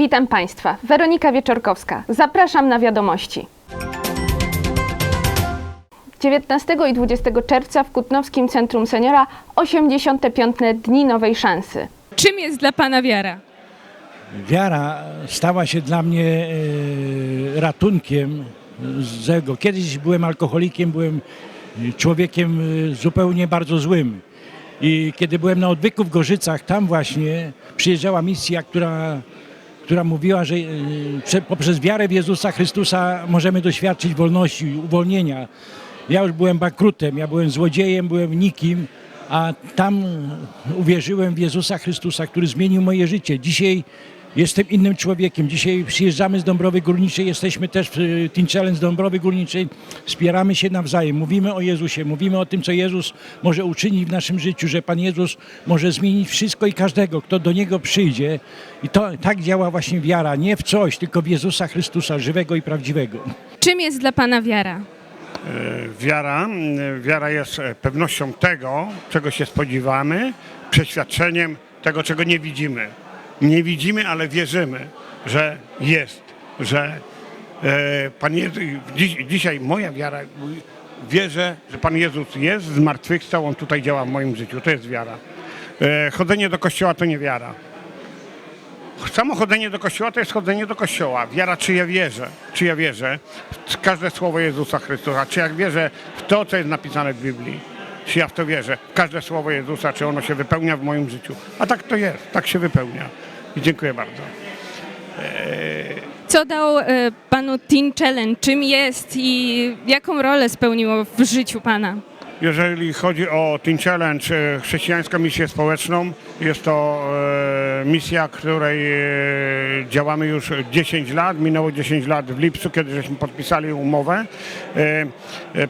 Witam Państwa. Weronika Wieczorkowska. Zapraszam na wiadomości. 19 i 20 czerwca w Kutnowskim Centrum Seniora 85. Dni Nowej Szansy. Czym jest dla Pana wiara? Wiara stała się dla mnie e, ratunkiem z tego. Kiedyś byłem alkoholikiem, byłem człowiekiem e, zupełnie bardzo złym. I kiedy byłem na odwyku w Gorzycach, tam właśnie przyjeżdżała misja, która, która mówiła, że prze- poprzez wiarę w Jezusa Chrystusa możemy doświadczyć wolności, uwolnienia. Ja już byłem bankrutem, ja byłem złodziejem, byłem nikim, a tam uwierzyłem w Jezusa Chrystusa, który zmienił moje życie. Dzisiaj jestem innym człowiekiem. Dzisiaj przyjeżdżamy z Dąbrowy Górniczej, jesteśmy też w e, Teen Challenge z Dąbrowy Górniczej, wspieramy się nawzajem, mówimy o Jezusie, mówimy o tym, co Jezus może uczynić w naszym życiu, że Pan Jezus może zmienić wszystko i każdego, kto do Niego przyjdzie. I to tak działa właśnie wiara, nie w coś, tylko w Jezusa Chrystusa, żywego i prawdziwego. Czym jest dla Pana wiara? Wiara, mm, wiara jest e, pewnością tego, czego się spodziewamy, przeświadczeniem tego, czego nie widzimy. Nie widzimy, ale wierzymy, że jest, że e, Pan Jezus, dziś, dzisiaj moja wiara, wierzę, że Pan Jezus jest, zmartwychwstał, On tutaj działa w moim życiu. To jest wiara. E, chodzenie do kościoła to nie wiara. Samo chodzenie do kościoła to jest chodzenie do kościoła. Wiara, czy ja wierzę, czy ja wierzę w każde słowo Jezusa Chrystusa, czy jak wierzę w to, co jest napisane w Biblii, czy ja w to wierzę, każde słowo Jezusa, czy ono się wypełnia w moim życiu. A tak to jest, tak się wypełnia. I dziękuję bardzo. Co dał e, Panu Teen Challenge? Czym jest i jaką rolę spełniło w życiu Pana? Jeżeli chodzi o Teen Challenge, chrześcijańską misję społeczną, jest to e, misja, której e, działamy już 10 lat. Minęło 10 lat w lipcu, kiedy żeśmy podpisali umowę.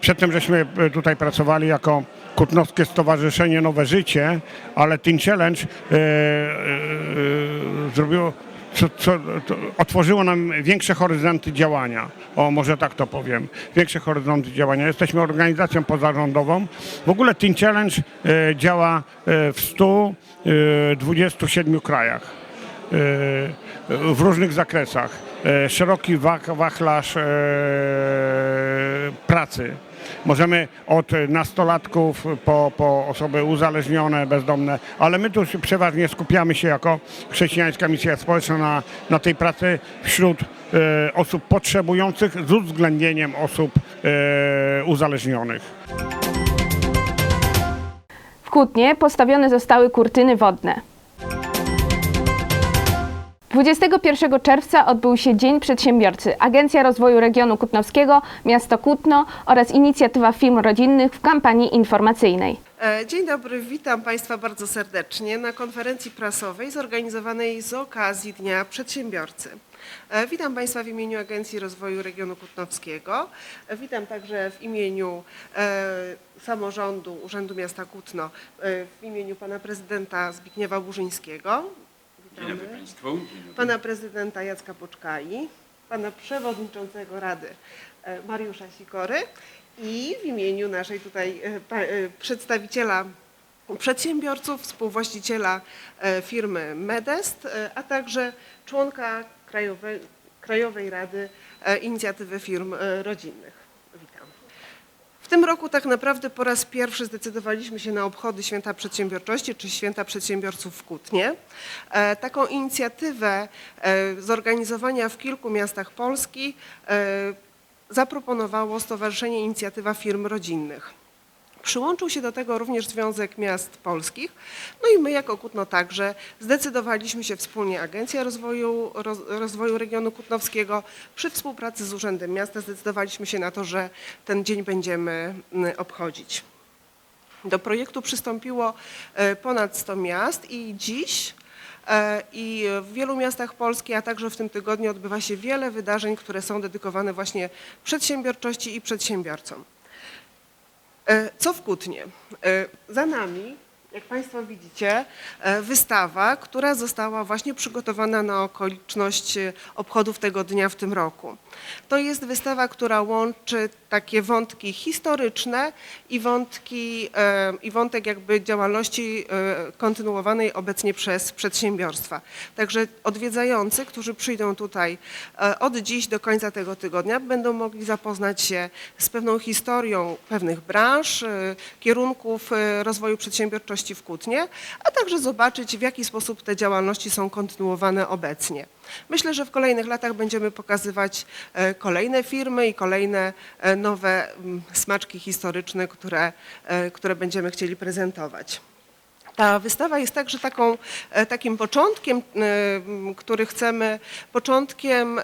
Przedtem żeśmy tutaj pracowali jako Kutnowskie Stowarzyszenie Nowe Życie, ale Teen Challenge e, e, e, zrobiło co, co, otworzyło nam większe horyzonty działania. O, może tak to powiem. Większe horyzonty działania. Jesteśmy organizacją pozarządową. W ogóle Teen Challenge działa w 127 krajach. W różnych zakresach. Szeroki wach, wachlarz pracy. Możemy od nastolatków po, po osoby uzależnione, bezdomne, ale my tu przeważnie skupiamy się jako chrześcijańska misja społeczna na, na tej pracy wśród e, osób potrzebujących z uwzględnieniem osób e, uzależnionych. W Kutnie postawione zostały kurtyny wodne. 21 czerwca odbył się Dzień Przedsiębiorcy. Agencja Rozwoju Regionu Kutnowskiego, Miasto Kutno oraz inicjatywa firm rodzinnych w kampanii informacyjnej. E, Dzień dobry, witam Państwa bardzo serdecznie na konferencji prasowej zorganizowanej z okazji Dnia Przedsiębiorcy. E, Witam Państwa w imieniu Agencji Rozwoju Regionu Kutnowskiego. E, Witam także w imieniu samorządu Urzędu Miasta Kutno, w imieniu Pana Prezydenta Zbigniewa Burzyńskiego. Witamy. Pana Prezydenta Jacka Poczkai, Pana Przewodniczącego Rady e, Mariusza Sikory i w imieniu naszej tutaj e, pa- e, przedstawiciela przedsiębiorców, współwłaściciela e, firmy Medest, e, a także członka Krajowej, Krajowej Rady e, Inicjatywy Firm e, Rodzinnych. Tym roku tak naprawdę po raz pierwszy zdecydowaliśmy się na obchody Święta Przedsiębiorczości czy Święta Przedsiębiorców w Kutnie. E, Taką inicjatywę e, zorganizowania w kilku miastach Polski e, zaproponowało Stowarzyszenie Inicjatywa Firm Rodzinnych. Przyłączył się do tego również Związek Miast Polskich. No i my jako Kutno także zdecydowaliśmy się wspólnie Agencja Rozwoju, Roz, Rozwoju Regionu Kutnowskiego przy współpracy z Urzędem Miasta zdecydowaliśmy się na to, że ten dzień będziemy mm, obchodzić. Do projektu przystąpiło e, ponad 100 miast i dziś e, i w wielu miastach Polski, a także w tym tygodniu odbywa się wiele wydarzeń, które są dedykowane właśnie przedsiębiorczości i przedsiębiorcom. E, Co w Kutnie? E, Za nami, jak Państwo widzicie, e, wystawa, która została właśnie przygotowana na okoliczność obchodów tego dnia w tym roku. To jest wystawa, która łączy takie wątki historyczne i wątki e, i wątek jakby działalności e, kontynuowanej obecnie przez przedsiębiorstwa. Także odwiedzający, którzy przyjdą tutaj e, od dziś do końca tego tygodnia, będą mogli zapoznać się z pewną historią pewnych branż, kierunków rozwoju przedsiębiorczości w Kutnie, a także zobaczyć, w jaki sposób te działalności są kontynuowane obecnie. Myślę, że w kolejnych latach będziemy pokazywać e, kolejne firmy i kolejne e, nowe mm, smaczki historyczne, które, e, które będziemy chcieli prezentować. Ta wystawa jest także taką, takim początkiem, który chcemy, początkiem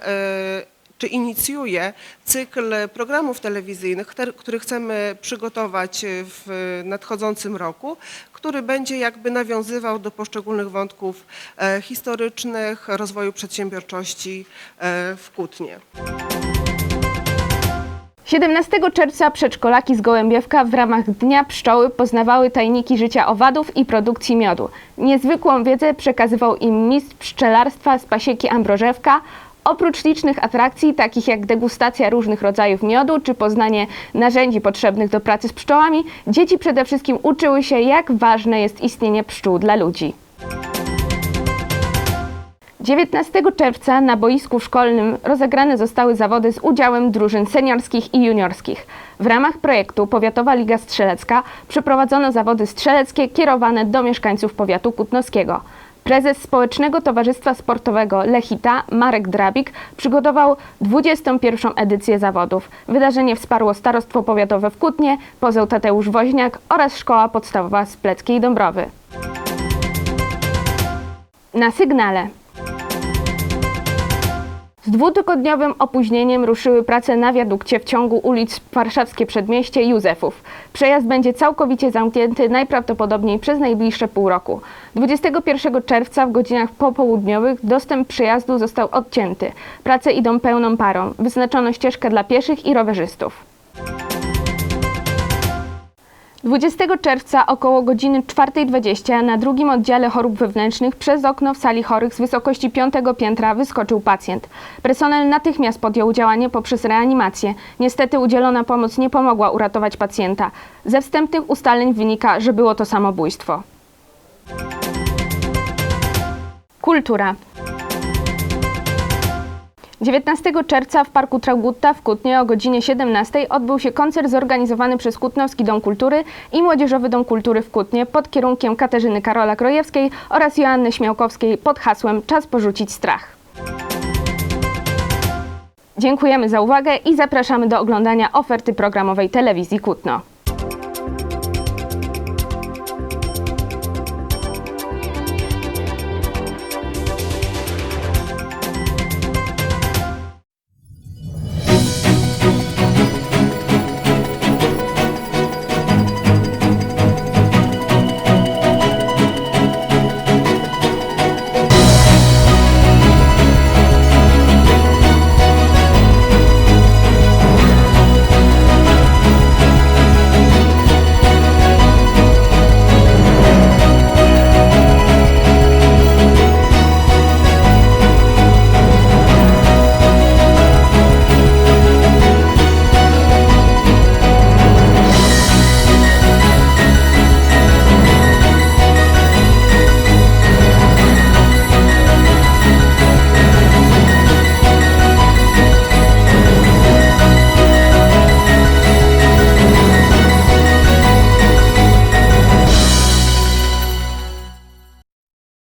czy inicjuje cykl programów telewizyjnych, który chcemy przygotować w nadchodzącym roku, który będzie jakby nawiązywał do poszczególnych wątków e, historycznych rozwoju przedsiębiorczości e, w Kutnie. 17 czerwca przedszkolaki z Gołębiewka w ramach Dnia Pszczoły poznawały tajniki życia owadów i produkcji miodu. Niezwykłą wiedzę przekazywał im mistrz pszczelarstwa z pasieki Ambrożewka. Oprócz licznych atrakcji, takich jak degustacja różnych rodzajów miodu czy poznanie narzędzi potrzebnych do pracy z pszczołami, dzieci przede wszystkim uczyły się, jak ważne jest istnienie pszczół dla ludzi. 19 czerwca na boisku szkolnym rozegrane zostały zawody z udziałem drużyn seniorskich i juniorskich. W ramach projektu Powiatowa Liga Strzelecka przeprowadzono zawody strzeleckie kierowane do mieszkańców powiatu kutnowskiego. Prezes Społecznego Towarzystwa Sportowego Lechita Marek Drabik przygotował 21. edycję zawodów. Wydarzenie wsparło Starostwo Powiatowe w Kutnie, pozeł Tadeusz Woźniak oraz Szkoła Podstawowa z Pleckiej Dąbrowy. Na sygnale. Z dwutygodniowym opóźnieniem ruszyły prace na wiadukcie w ciągu ulic Warszawskie Przedmieście Józefów. Przejazd będzie całkowicie zamknięty najprawdopodobniej przez najbliższe pół roku. 21 czerwca w godzinach popołudniowych dostęp przejazdu został odcięty. Prace idą pełną parą. Wyznaczono ścieżkę dla pieszych i rowerzystów. 20 czerwca około godziny 4.20 na drugim oddziale chorób wewnętrznych przez okno w sali chorych z wysokości piątego piętra wyskoczył pacjent. Personel natychmiast podjął działanie poprzez reanimację. Niestety udzielona pomoc nie pomogła uratować pacjenta. Ze wstępnych ustaleń wynika, że było to samobójstwo. Kultura. 19 czerwca w Parku Traugutta w Kutnie o godzinie 17 odbył się koncert zorganizowany przez Kutnowski Dom Kultury i Młodzieżowy Dom Kultury w Kutnie pod kierunkiem Katarzyny Karola Krojewskiej oraz Joanny Śmiałkowskiej pod hasłem Czas porzucić strach. Dziękujemy za uwagę i zapraszamy do oglądania oferty programowej telewizji Kutno.